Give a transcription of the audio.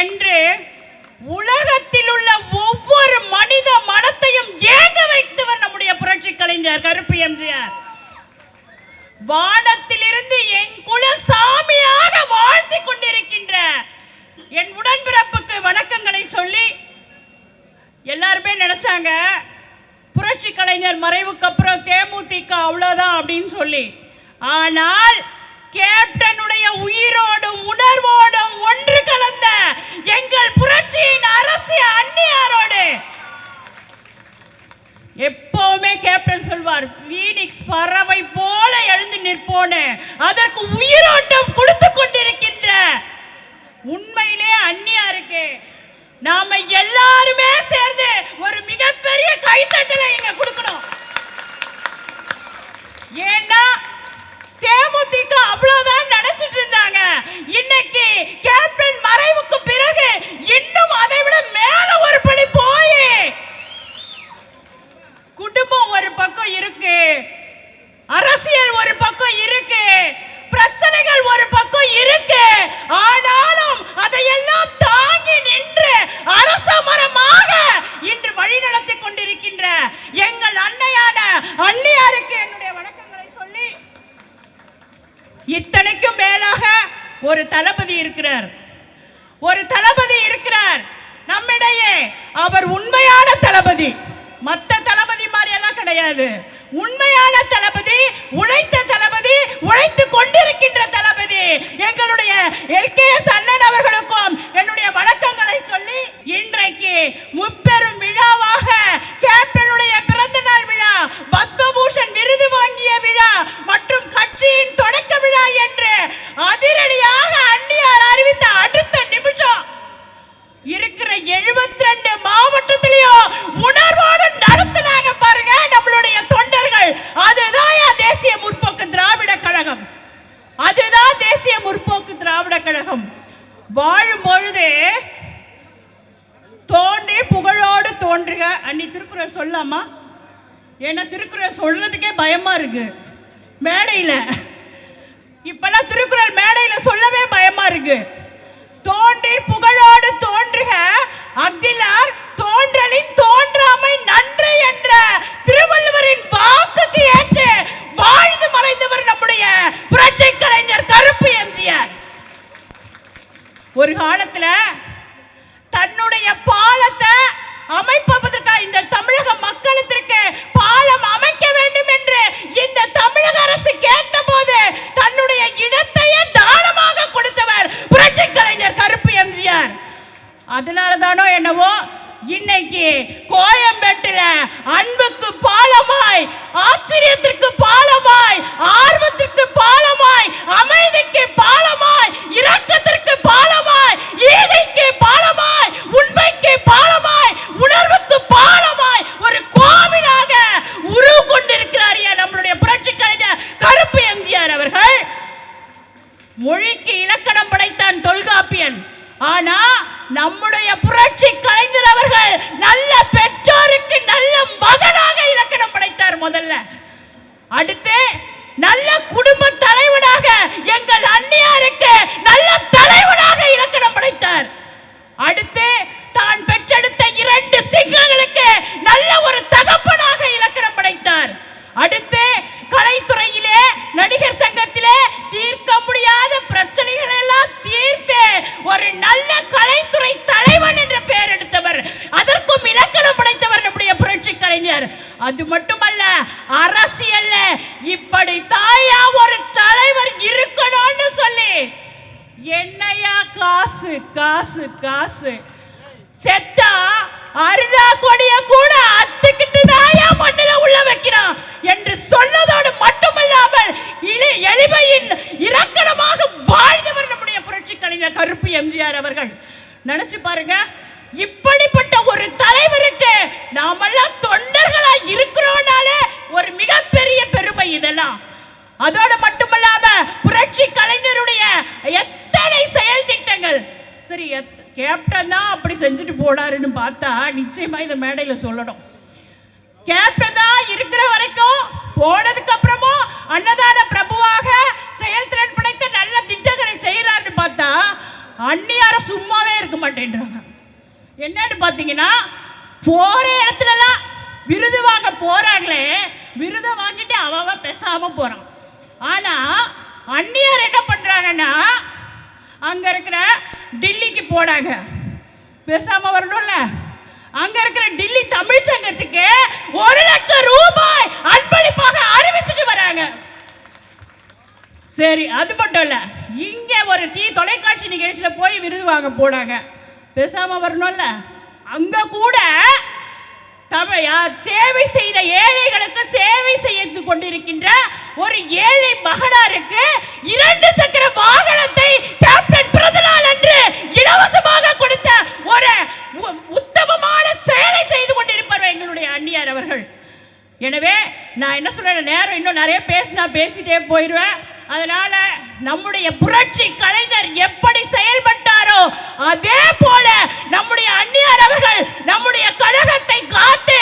என்று உலகத்தில் உள்ள ஒவ்வொரு மனித மனத்தையும் ஏங்க வைத்தவர் நம்முடைய புரட்சி கலைஞர் கருப்பு எம்ஜிஆர். வானத்திலிருந்து என் குல சாமியாக வாழ்த்தி கொண்டிருக்கின்ற என் உடன்பிறப்புக்கு வணக்கங்களை சொல்லி எல்லாருமே நினைச்சாங்க புரட்சி கலைஞர் மறைவுக்கு அப்புறம் தேமுதிக அவ்வளோதான் அப்படின்னு சொல்லி. ஆனால் கேப்டனுடைய உயிர் எங்கள் புரட்சியின் அரசு அந்நியாரோடு. எப்பவுமே கேப்டன் சொல்வார் பீனிக்ஸ் பறவை போல எழுந்து நிற்போன அதற்கு உயிரோட்டம் கொடுத்து கொண்டிருக்கின்ற உண்மையிலே அந்நியா இருக்கு நாம எல்லாருமே சேர்ந்து ஒரு மிகப்பெரிய கைத்தட்டலை இங்க கொடுக்கணும் ஏன்னா தேமுதிக அவ்வளவுதான் நினைச்சிட்டு இருந்தாங்க இன்னைக்கு கேப்டன் மறைவுக்கு பிறகு இன்னும் அதை விட மேல ஒரு படி போய் குடும்பம் ஒரு பக்கம் இருக்கு. அரசியல் ஒரு பக்கம் இருக்கு. பிரச்சனைகள் ஒரு பக்கம் இருக்கு. ஆனாலும் அதையெல்லாம் தாங்கி நின்று அரச மரமாக இன்று வழிநடத்தி கொண்டிருக்கின்ற எங்கள் அன்னையான அள்ளியாருக்கு என்னுடைய வணக்கங்களை சொல்லி இத்தனைக்கும் மேலாக ஒரு தளபதி இருக்கிறார். ஒரு தளபதி இருக்கிறார். நம்மிடையே அவர் உண்மையான தளபதி. மத்த கிடையாது உண்மையான தளபதி உழைத்த தளபதி உழைத்து கொண்டிருக்கின்ற தளபதி. எங்களுடைய எல்கேஎஸ் அண்ணன் அவர்களுக்கும் என்னுடைய வணக்கங்களை சொல்லி இன்றைக்கு முப்பெரும் விழாவாக கேப்டனுடைய பிறந்த நாள் விழா பத்மபூஷன் விருது வாங்கிய விழா மற்றும் கட்சியின் தொடக்க விழா என்று அதிரடியாக அன்னியார் அறிவித்த அடுத்த நிமிஷம். இருக்கிற 72 வாழும் பொழுது தோன்றி புகழோடு தோன்றுக. அன்னி திருக்குறள் சொல்லாமா? ஏன்னா திருக்குறள் சொல்றதுக்கே பயமா இருக்கு. மேடையில. இப்பெல்லாம் திருக்குறள் மேடையில சொல்லவே பயமா இருக்கு தோன்றி புகழோடு தோன்றுக அக்திலார் தோன்றலின் தோன்றாமை நன்று என்ற திருவள்ளுவரின் வாக்குக்கு ஏற்று வாழ்ந்து மறைந்தவர் நம்முடைய புரட்சி கலைஞர் கருப்பு எம்ஜிஆர் ஒரு காலத்தில் அடுத்து நல்ல குடும்ப தலைவனாக எங்கள் அந்நியாருக்கு நல்ல தலைவனாக இலக்கணம் படைத்தார். அடுத்து தான் பெற்றெடுத்த இரண்டு சிங்கங்களுக்கு நல்ல ஒரு தகப்பனாக இலக்கணம் படைத்தார். அடுத்து கலைத்துறையிலே நடிகர் சங்கத்திலே தீர்க்க முடியாத பிரச்சனைகள் எல்லாம் தீர்த்து ஒரு நல்ல கலைத்துறை தலைவன் என்ற பெயர் எடுத்தவர். அதற்கும் இலக்கணம் படைத்தவர் நம்முடைய புரட்சி கலைஞர். அது மட்டுமல்ல அரசு செத்தா அருணா கொடிய கூட அத்துக்கிட்டு தாயா மண்ணில உள்ள வைக்கிறான் என்று சொன்னதோடு மட்டுமல்லாமல் இனி எளிமையின் இலக்கணமாக வாழ்ந்தவர் நம்முடைய புரட்சி கலைஞர் கருப்பு எம்ஜிஆர் அவர்கள். நினைச்சு பாருங்க இப்படிப்பட்ட ஒரு தலைவருக்கு நாமெல்லாம் தொண்டர்களா இருக்கிறோம்னாலே ஒரு மிகப்பெரிய பெருமை இதெல்லாம். அதோடு மட்டுமல்லாம புரட்சி கலைஞருடைய எத்தனை செயல் திட்டங்கள் சரி எத்- கேப்டன் தான் அப்படி செஞ்சுட்டு போனாருன்னு பார்த்தா நிச்சயமா இந்த மேடையில் சொல்லணும். கேப்டன் தான் இருக்கிற வரைக்கும் போனதுக்கு அப்புறமும் அன்னதான பிரபுவாக செயல்திறன் படைத்த நல்ல திட்டங்களை செய்யறாருன்னு பார்த்தா அந்நியாரம் சும்மாவே இருக்க மாட்டேன்றாங்க. என்னன்னு பார்த்தீங்கன்னா போற இடத்துலலாம் விருது வாங்க போறாங்களே விருதை வாங்கிட்டு அவன் அவன் பேசாம போறான். ஆனா அந்நியார் என்ன பண்றாங்கன்னா அங்க இருக்கிற டில்லிக்கு போனாங்க. பேசாம வரணும்ல? அங்க இருக்கிற டில்லி தமிழ் சங்கத்துக்கு ஒரு லட்சம் ரூபாய் அன்பளிப்பாக அறிவிச்சுட்டு வராங்க. சரி அது மட்டும் இல்ல. இங்க ஒரு டி தொலைக்காட்சி நிகழ்ச்சியில போய் விருது வாங்க போனாங்க. பேசாம வரணும்ல? அங்க கூட தமிழ் சேவை செய்த ஏழைகளுக்கு சேவை செய்யறதுக்கு எனவே நான் என்ன சொல்றேன் நேரம் இன்னும் நிறைய பேசினா பேசிட்டே போயிடுவேன். அதனால நம்முடைய புரட்சி கலைஞர் எப்படி செயல்பட்டாரோ அதே போல நம்முடைய அந்நியார் அவர்கள் நம்முடைய கழகத்தை காத்து